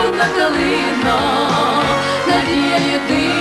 червона калина, надія єдина,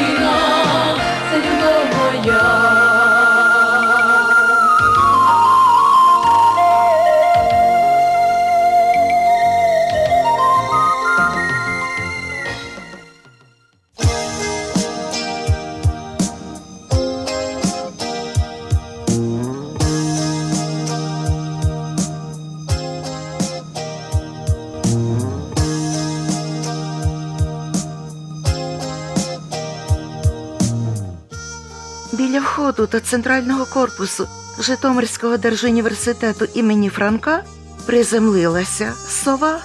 центрального корпусу Житомирського держуніверситету імені Франка приземлилася сова.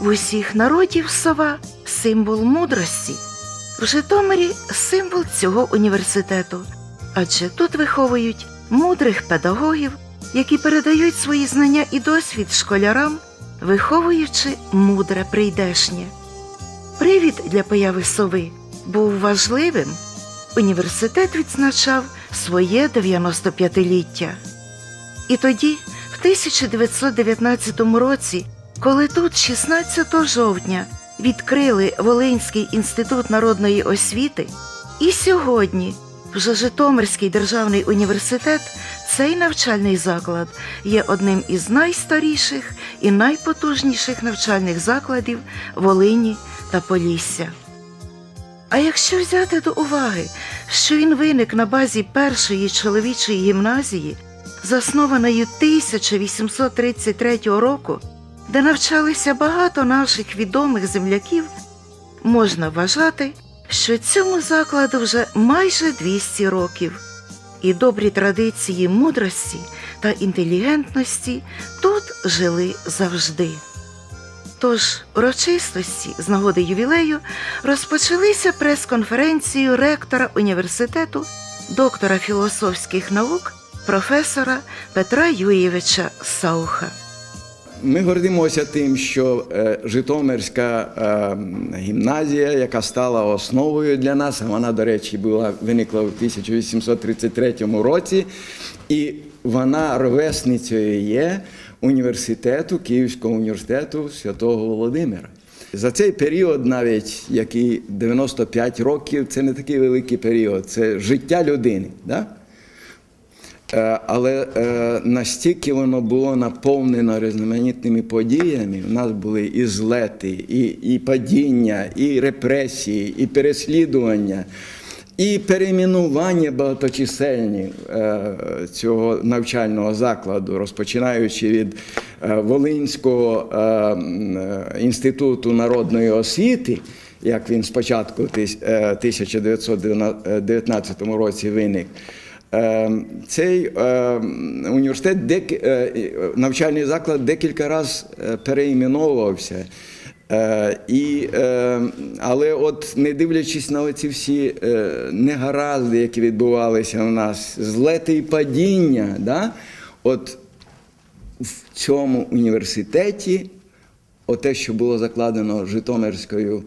В усіх народів сова символ мудрості. В Житомирі символ цього університету, адже тут виховують мудрих педагогів, які передають свої знання і досвід школярам, виховуючи мудре прийдешнє. Привід для появи сови був важливим. Університет відзначав своє 95-ліття. І тоді, в 1919 році, коли тут 16 жовтня відкрили Волинський інститут народної освіти, і сьогодні вже Житомирський державний університет, цей навчальний заклад є одним із найстаріших і найпотужніших навчальних закладів Волині та Полісся. А якщо взяти до уваги, що він виник на базі першої чоловічої гімназії, заснованої 1833 року, де навчалися багато наших відомих земляків, можна вважати, що цьому закладу вже майже 200 років, і добрі традиції мудрості та інтелігентності тут жили завжди. Тож урочистості з нагоди ювілею розпочалися прес-конференцією ректора університету, доктора філософських наук, професора Петра Юєвича Сауха. Ми гордимося тим, що е, Житомирська е, гімназія, яка стала основою для нас, вона, до речі, була виникла в 1833 році, і вона ровесницею є університету, Київського університету Святого Володимира. За цей період, навіть який 95 років, це не такий великий період, це життя людини. Да? Е, Але е, настільки воно було наповнено різноманітними подіями. У нас були і злети, і, і падіння, і репресії, і переслідування, і перейменування багаточисельні е, цього навчального закладу, розпочинаючи від е, Волинського е, інституту народної освіти. Як він спочатку в е, 1919 році виник, Цей університет, навчальний заклад декілька разів переіменовувався. Е, І, е, але от не дивлячись на ці всі е, негаразди, які відбувалися у нас, злети і падіння, да? от в цьому університеті Оте, що було закладено Житомирською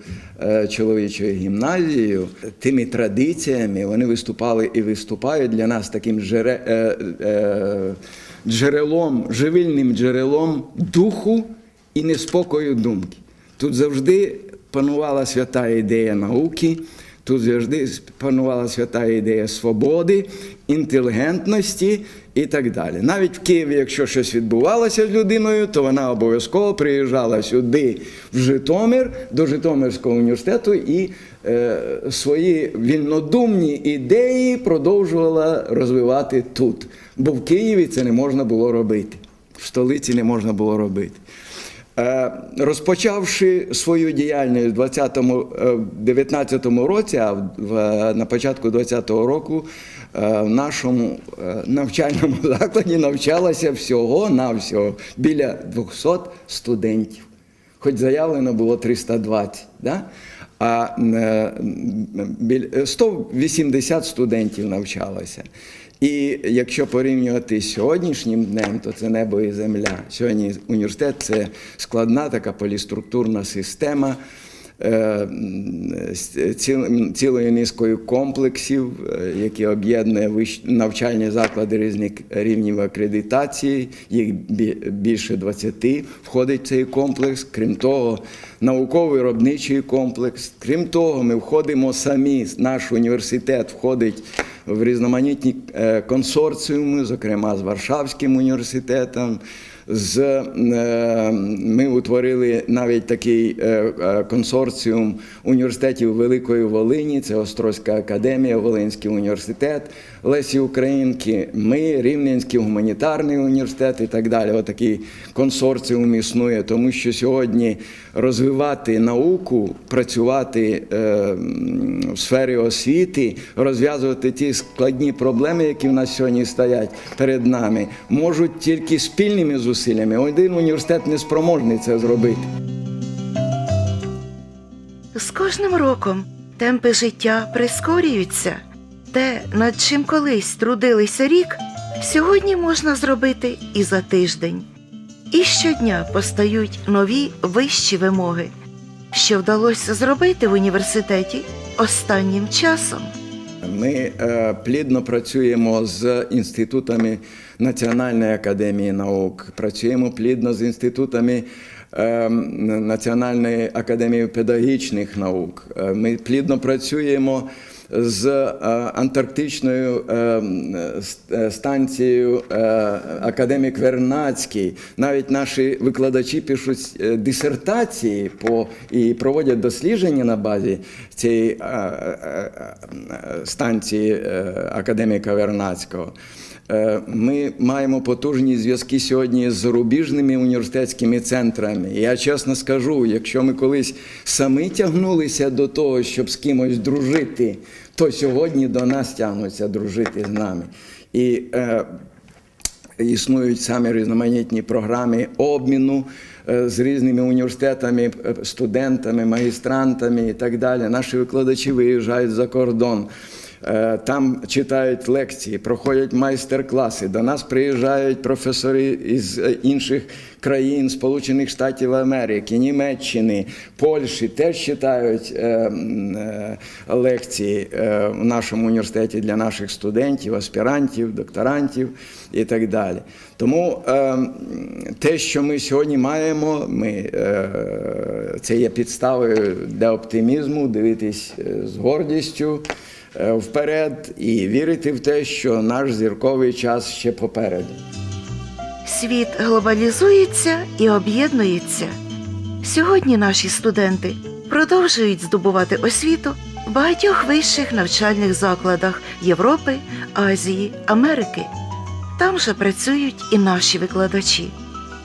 чоловічою гімназією, тими традиціями вони виступали і виступають для нас таким джере, джерелом, живильним джерелом духу і неспокою думки. Тут завжди панувала свята ідея науки, тут завжди панувала свята ідея свободи, інтелігентності і так далі. Навіть в Києві, якщо щось відбувалося з людиною, то вона обов'язково приїжджала сюди, в Житомир, до Житомирського університету і е, свої вільнодумні ідеї продовжувала розвивати тут. Бо в Києві це не можна було робити, в столиці не можна було робити. Е, Розпочавши свою діяльність в 20-му, е, в 19-му році, а на початку 20-го року е, в нашому навчальному закладі навчалося всього навсього біля 200 студентів. Хоч заявлено було 320, да? а е, біль- 180 студентів навчалося. І якщо порівнювати з сьогоднішнім днем, то це небо і земля. Сьогодні університет це складна така поліструктурна система. е, з цілою низкою комплексів, е, які об'єднує навчальні заклади різних рівнів акредитації. Їх більше 20 входить в цей комплекс. Крім того, науково-виробничий комплекс. Крім того, ми входимо самі, наш університет входить в різноманітні е, консорціуми, зокрема з Варшавським університетом. З, е, ми утворили навіть такий е, консорціум університетів Великої Волині, це Острозька академія, Волинський університет, Лесі Українки, ми, Рівненський гуманітарний університет і так далі. Отакий консорціум існує, тому що сьогодні розвивати науку, працювати е, в сфері освіти, розв'язувати ті складні проблеми, які в нас сьогодні стоять перед нами, можуть тільки спільними зусиллями. Один університет не спроможний це зробити. З кожним роком темпи життя прискорюються. Те, над чим колись трудилися рік, сьогодні можна зробити і за тиждень. І щодня постають нові вищі вимоги, що вдалося зробити в університеті останнім часом. Ми е, плідно працюємо з інститутами Національної академії наук, працюємо плідно з інститутами е, Національної академії педагогічних наук. Е, Ми плідно працюємо з е, антарктичною е, е, станцією академік Вернацький. Навіть наші викладачі пишуть дисертації по і проводять дослідження на базі цієї станції академіка Вернацького. Е, Ми маємо потужні зв'язки сьогодні з зарубіжними університетськими центрами. Я чесно скажу, якщо ми колись самі тягнулися до того, щоб з кимось дружити, то сьогодні до нас тягнуться дружити з нами. І е, існують самі різноманітні програми обміну е, з різними університетами, е, студентами, магістрантами і так далі. Наші викладачі виїжджають за кордон. Е, Там читають лекції, проходять майстер-класи. До нас приїжджають професори із е, інших країн, Сполучених Штатів Америки, Німеччини, Польщі, теж читають е, лекції в нашому університеті для наших студентів, аспірантів, докторантів і так далі. Тому те, що ми сьогодні маємо, ми, це є підставою для оптимізму, дивитись з гордістю вперед і вірити в те, що наш зірковий час ще попереду. Світ глобалізується і об'єднується. Сьогодні наші студенти продовжують здобувати освіту в багатьох вищих навчальних закладах Європи, Азії, Америки. Там же працюють і наші викладачі.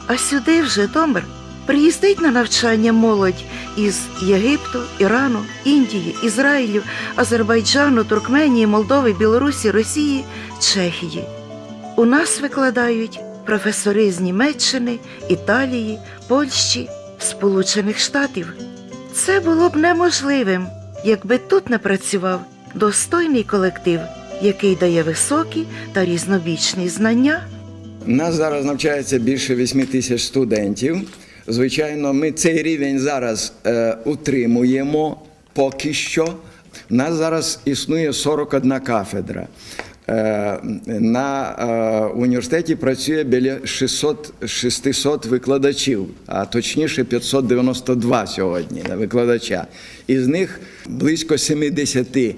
А сюди, в Житомир, приїздить на навчання молодь із Єгипту, Ірану, Індії, Ізраїлю, Азербайджану, Туркменії, Молдови, Білорусі, Росії, Чехії. У нас викладають професори з Німеччини, Італії, Польщі, Сполучених Штатів. Це було б неможливим, якби тут не працював достойний колектив, який дає високі та різнобічні знання. У нас зараз навчається більше 8 тисяч студентів. Звичайно, ми цей рівень зараз е, утримуємо поки що. У нас зараз існує 41 кафедра. Е, на е, університеті працює біля 600, 600 викладачів, а точніше 592 сьогодні викладача. Із них близько 70 е,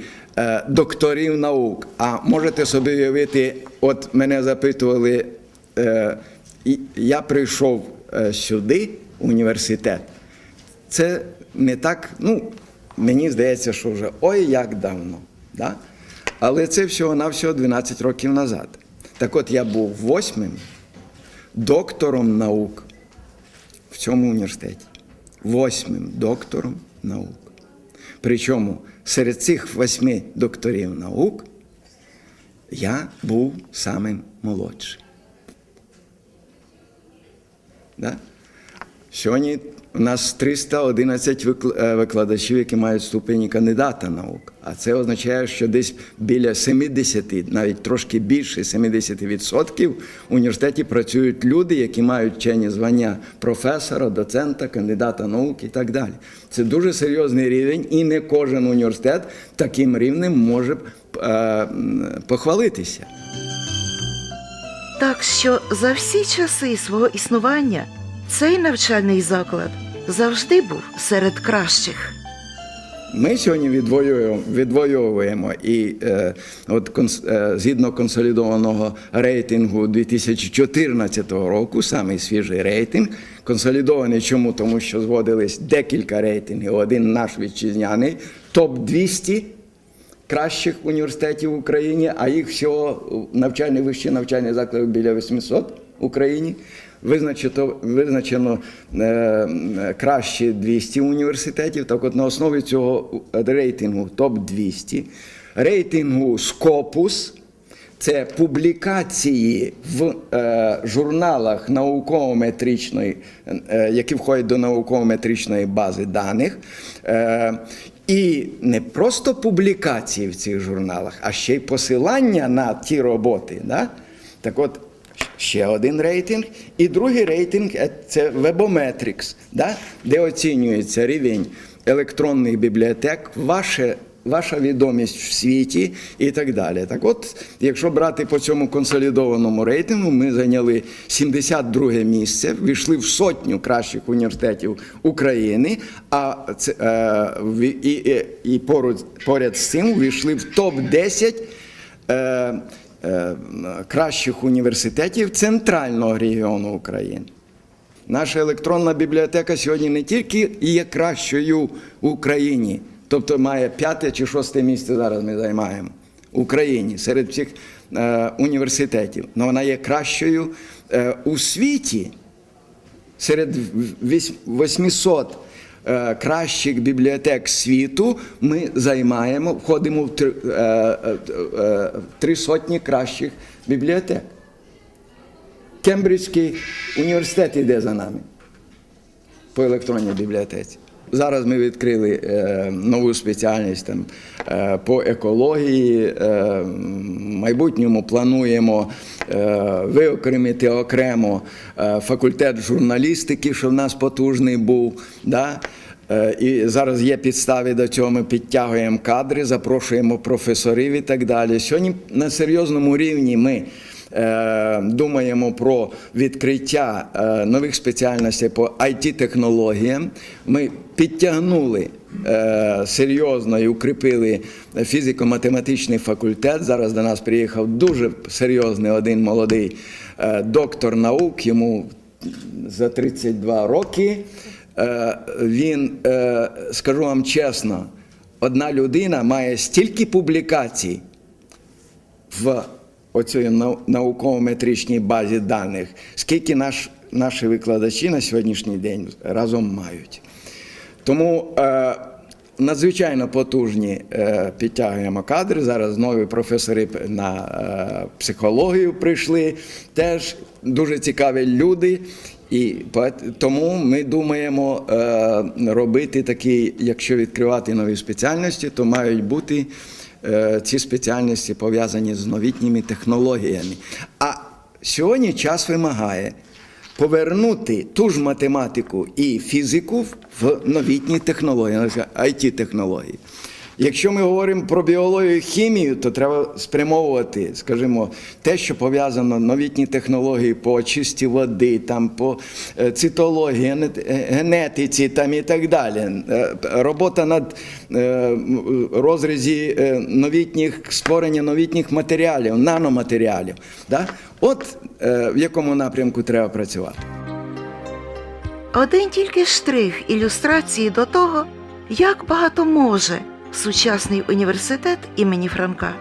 докторів наук. А можете собі уявити, от мене запитували, е, я прийшов сюди, університет. Це не так, ну, мені здається, що вже ой як давно. Да? Але це всього-навсього 12 років назад. Так от я був восьмим доктором наук в цьому університеті. Восьмим доктором наук. Причому серед цих восьми докторів наук я був самим молодшим. Да? Сьогодні у нас 311 е, викладачів, які мають ступені кандидата наук. А це означає, що десь біля 70, навіть трошки більше 70% в університеті працюють люди, які мають вчені звання професора, доцента, кандидата наук і так далі. Це дуже серйозний рівень, і не кожен університет таким рівнем може е, похвалитися. Так що за всі часи свого існування цей навчальний заклад завжди був серед кращих. Ми сьогодні відвоюємо, відвоюємо і е, от конс, е, згідно консолідованого рейтингу 2014 року, самий свіжий рейтинг, консолідований чому? Тому що зводились декілька рейтингів. Один наш вітчизняний, топ 200 кращих університетів в Україні, а їх всього навчальних вищих навчальних закладів біля 800 в Україні. Визначено, визначено е, е, кращі 200 університетів. Так от на основі цього рейтингу топ-200, рейтингу Scopus, це публікації в е, журналах науково-метричної, е, які входять до науково-метричної бази даних. Е, і не просто публікації в цих журналах, а ще й посилання на ті роботи. Да? Так от, ще один рейтинг. І другий рейтинг це Webometrics, да? де оцінюється рівень електронних бібліотек, ваше ваша відомість в світі і так далі. Так от, якщо брати по цьому консолідованому рейтингу, ми зайняли 72 місце, війшли в сотню кращих університетів України, а це, е, і, і, і поруч, поряд з цим війшли в топ-10 е, е, кращих університетів центрального регіону України. Наша електронна бібліотека сьогодні не тільки є кращою в Україні, тобто має п'яте чи шосте місце зараз ми займаємо в Україні серед всіх е, університетів, але вона є кращою е, у світі серед 800 е, кращих бібліотек світу ми займаємо, входимо в три сотні кращих бібліотек. Кембриджський університет йде за нами по електронній бібліотеці. Зараз ми відкрили е, нову спеціальність там, е, по екології. Е, в майбутньому плануємо виокремити окремо факультет журналістики, що в нас потужний був. Да? І зараз є підстави до цього. Ми підтягуємо кадри, запрошуємо професорів і так далі. Сьогодні на серйозному рівні ми думаємо про відкриття е, нових спеціальностей по IT-технологіям. Ми підтягнули е, серйозно і укріпили фізико-математичний факультет. Зараз до нас приїхав дуже серйозний один молодий е, доктор наук, йому за 32 роки. Е, Він, е, скажу вам чесно, одна людина має стільки публікацій в оцій науково-метричній базі даних, скільки наш, наші викладачі на сьогоднішній день разом мають. Тому е, надзвичайно потужні е, підтягуємо кадри. Зараз нові професори на е, психологію прийшли. Теж дуже цікаві люди. І тому ми думаємо е, робити такі, якщо відкривати нові спеціальності, то мають бути ці спеціальності пов'язані з новітніми технологіями. А сьогодні час вимагає повернути ту ж математику і фізику в новітні технології, it технології Якщо ми говоримо про біологію і хімію, то треба спрямовувати, скажімо, те, що пов'язано новітні технології по очисті води, там по е, цитології, е, генетиці там і так далі. Е, Робота над розрізі новітніх створення новітніх матеріалів, наноматеріалів. Да? От в якому напрямку треба працювати. Один тільки штрих ілюстрації до того, як багато може сучасний університет імені Франка.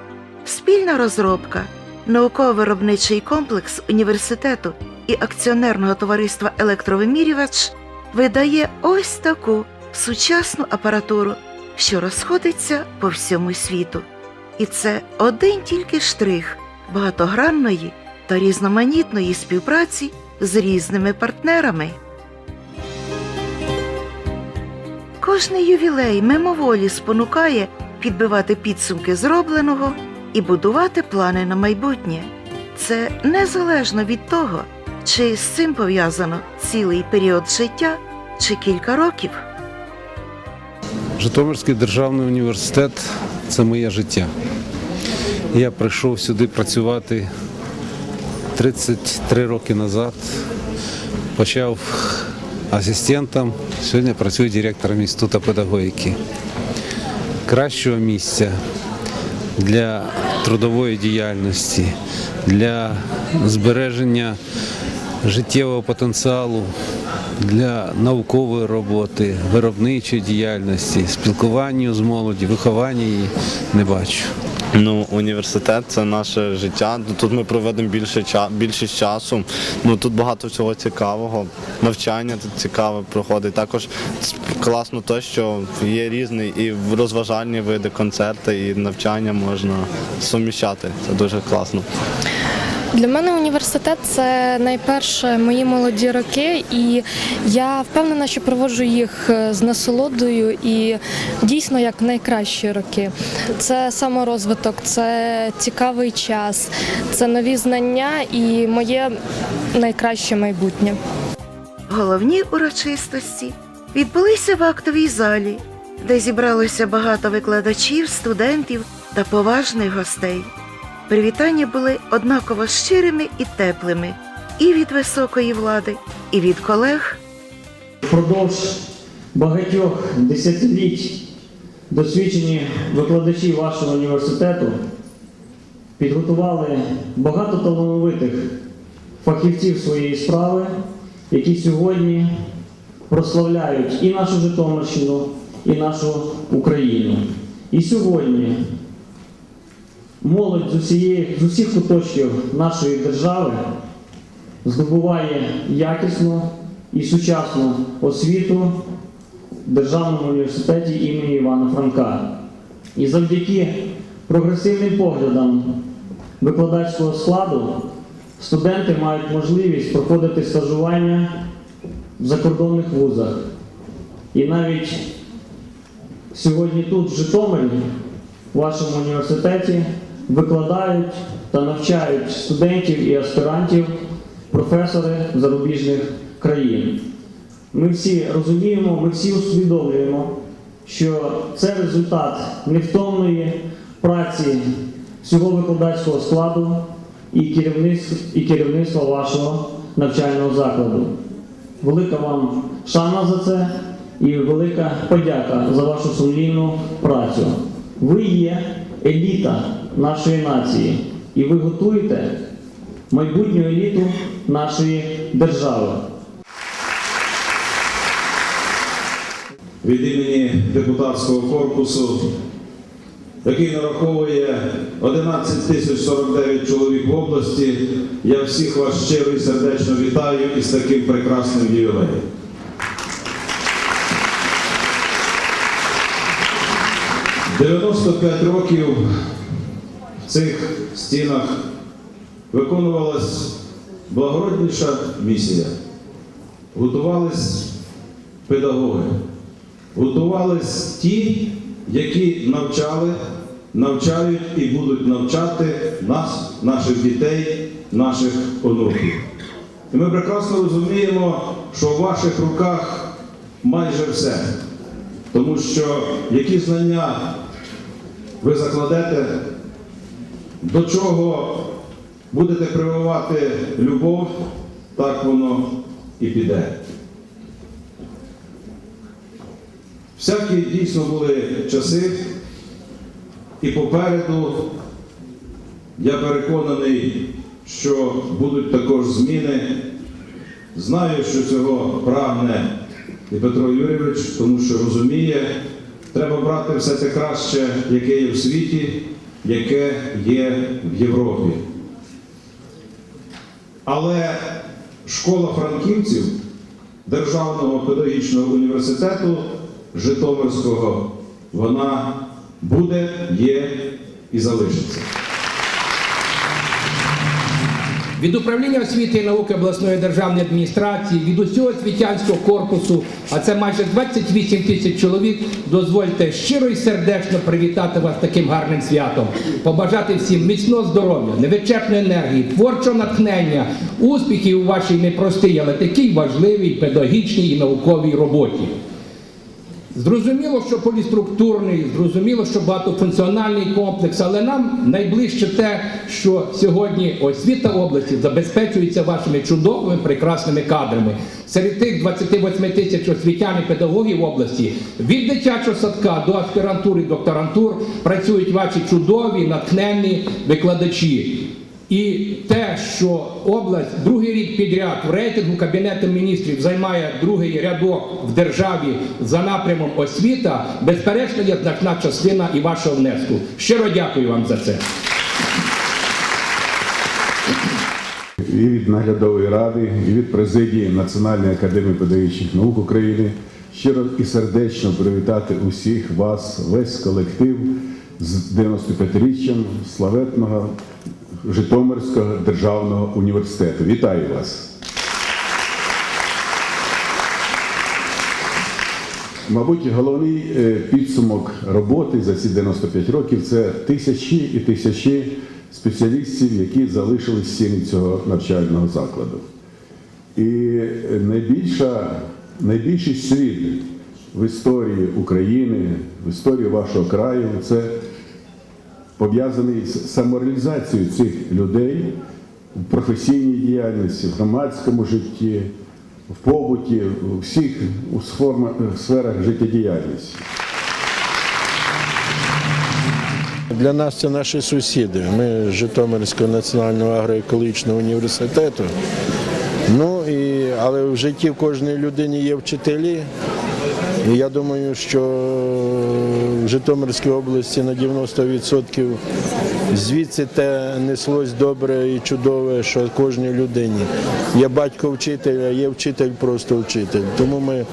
Спільна розробка, науково-виробничий комплекс університету і акціонерного товариства Електровимірювач видає ось таку сучасну апаратуру, що розходиться по всьому світу. І це один тільки штрих багатогранної та різноманітної співпраці з різними партнерами. Кожний ювілей мимоволі спонукає підбивати підсумки зробленого і будувати плани на майбутнє. Це незалежно від того, чи з цим пов'язано цілий період життя чи кілька років. Житомирський державний університет це моє життя. Я прийшов сюди працювати 33 роки назад. Почав асистентом, сьогодні працюю директором інституту педагогіки. Кращого місця для трудової діяльності, для збереження життєвого потенціалу для наукової роботи, виробничої діяльності, спілкування з молоді, виховання її не бачу. Ну, університет це наше життя. Тут ми проведемо більше ча- більшість часу. Ну тут багато всього цікавого. Навчання тут цікаве проходить. Також класно те, що є різні і розважальні види, концерти, і навчання можна суміщати. Це дуже класно. Для мене університет це найперше мої молоді роки, і я впевнена, що проводжу їх е, з насолодою і дійсно як найкращі роки. Це саморозвиток, це цікавий час, це нові знання і моє найкраще майбутнє. Головні урочистості відбулися в актовій залі, де зібралося багато викладачів, студентів та поважних гостей. Привітання були однаково щирими і теплими і від високої влади, і від колег, Впродовж багатьох десятиліть досвідчені викладачі вашого університету підготували багато талановитих фахівців своєї справи, які сьогодні прославляють і нашу Житомирщину, і нашу Україну. І сьогодні молодь з, усієї, з усіх куточків нашої держави здобуває якісну і сучасну освіту в Державному університеті імені Івана Франка. І завдяки прогресивним поглядам викладацького складу студенти мають можливість проходити стажування в закордонних вузах. І навіть сьогодні тут, в Житомирі, в вашому університеті, викладають та навчають студентів і аспірантів професори зарубіжних країн. Ми всі розуміємо, ми всі усвідомлюємо, що це результат невтомної праці всього викладацького складу і керівництва, і керівництва вашого навчального закладу. Велика вам шана за це і велика подяка за вашу сумлінну працю. Ви є еліта нашої нації, і ви готуєте майбутню еліту нашої держави. від імені депутатського корпусу, який нараховує 11 тисяч 49 чоловік в області. Я всіх вас щиро і сердечно вітаю із таким прекрасним ювілеєм. – 95 років цих стінах виконувалась благородніша місія. Готувались педагоги готувались ті, які навчали, навчають і будуть навчати нас, наших дітей, наших онуків. І ми прекрасно розуміємо, що в ваших руках майже все. Тому що які знання ви закладете, до чого будете прививати любов, так воно і піде. Всякі дійсно були часи, і попереду я переконаний, що будуть також зміни. Знаю, що цього прагне і Петро Юрійович, тому що розуміє, треба брати все те краще, яке є в світі, яке є в Європі. Але школа франківців Державного педагогічного університету Житомирського, вона буде, є і залишиться. Від управління освіти і науки обласної державної адміністрації, від усього освітянського корпусу, а це майже 28 тисяч чоловік. Дозвольте щиро і сердечно привітати вас таким гарним святом, побажати всім міцного здоров'я, невичерпної енергії, творчого натхнення, успіхів у вашій непростій, але такій важливій педагогічній і науковій роботі. Зрозуміло, що поліструктурний, зрозуміло, що багатофункціональний комплекс, але нам найближче те, що сьогодні освіта області забезпечується вашими чудовими прекрасними кадрами. Серед тих 28 тисяч освітян і педагогів області від дитячого садка до аспірантури, докторантур працюють ваші чудові, натхненні викладачі. І те, що область другий рік підряд в рейтингу Кабінету міністрів займає другий рядок в державі за напрямом освіта, безперечно, є значна частина і вашого внеску. Щиро дякую вам за це. і від наглядової ради, і від президії Національної академії педагогічних наук України щиро і сердечно привітати усіх вас, весь колектив з 95-річчям славетного Житомирського державного університету. Вітаю вас! Мабуть, головний е, підсумок роботи за ці 95 років це тисячі і тисячі спеціалістів, які залишились в стіні цього навчального закладу. І найбільша, найбільший світ в історії України, в історії вашого краю це пов'язаний з самореалізацією цих людей в професійній діяльності, в громадському житті, в побуті, у всіх у сформа- сферах життєдіяльності. Для нас це наші сусіди. Ми з Житомирського національного агроекологічного університету. Ну і але в житті в кожній людині є вчителі. І я думаю, що в Житомирській області на 90% звідси те неслось добре і чудове, що кожній людині. Є батько вчитель, а є вчитель просто вчитель. Тому ми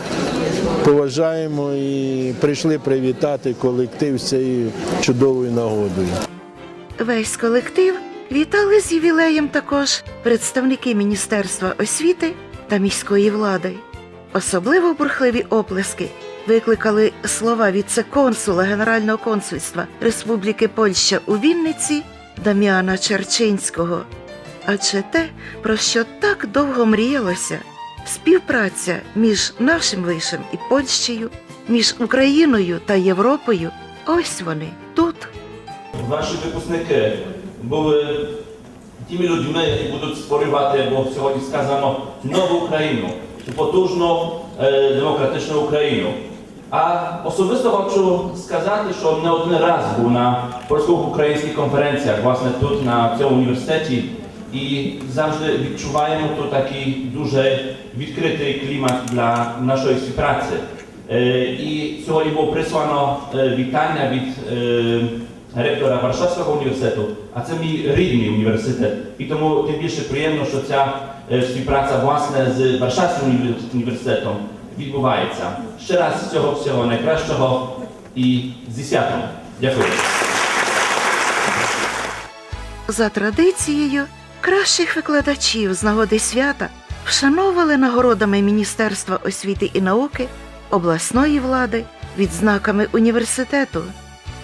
поважаємо і прийшли привітати колектив з цією чудовою нагодою. Весь колектив вітали з ювілеєм також представники Міністерства освіти та міської влади. Особливо бурхливі оплески викликали слова віце-консула Генерального консульства Республіки Польща у Вінниці Дам'яна Черчинського. Адже те, про що так довго мріялося, співпраця між нашим вишем і Польщею, між Україною та Європою, ось вони тут. Ваші випускники були тими людьми, які будуть створювати, бо сьогодні сказано, нову Україну, потужну е, демократичну Україну. А особисто хочу сказати, що не один раз був на польсько-українських конференціях, власне тут, на цьому університеті, і завжди відчуваємо тут такий дуже відкритий клімат для нашої співпраці. Е, І сьогодні було прислано е, вітання від е, ректора Варшавського університету, а це мій рідний університет. І тому тим більше приємно, що ця е, співпраця власне з Варшавським універс- університетом відбувається. Ще раз всього всього найкращого і зі святом. Дякую. За традицією, кращих викладачів з нагоди свята вшановували нагородами Міністерства освіти і науки, обласної влади, відзнаками університету.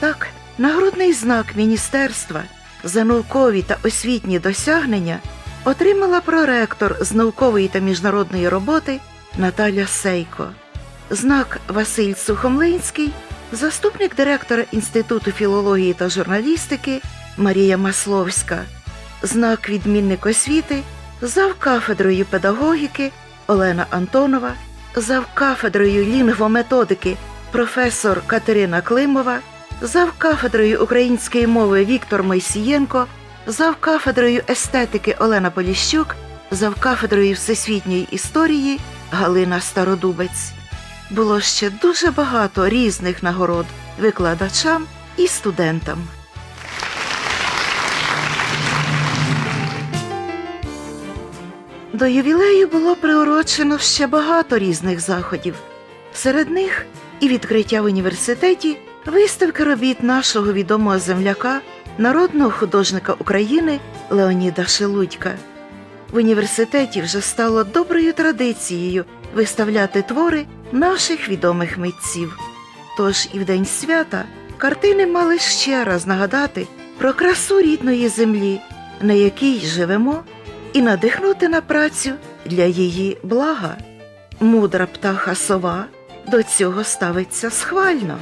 Так, нагрудний знак міністерства за наукові та освітні досягнення отримала проректор з наукової та міжнародної роботи Наталя Сейко. Знак Василь Сухомлинський, заступник директора Інституту філології та журналістики Марія Масловська, знак відмінник освіти, зав кафедрою педагогіки Олена Антонова, зав кафедрою лінгвометодики професор Катерина Климова, зав кафедрою української мови Віктор Мойсієнко, зав кафедрою естетики Олена Поліщук, зав кафедрою всесвітньої історії Галина Стародубець. Було ще дуже багато різних нагород викладачам і студентам. До ювілею було приурочено ще багато різних заходів. Серед них і відкриття в університеті виставки робіт нашого відомого земляка, народного художника України Леоніда Шелудька. В університеті вже стало доброю традицією виставляти твори наших відомих митців. Тож і в день свята картини мали ще раз нагадати про красу рідної землі, на якій живемо, і надихнути на працю для її блага. Мудра птаха сова до цього ставиться схвально.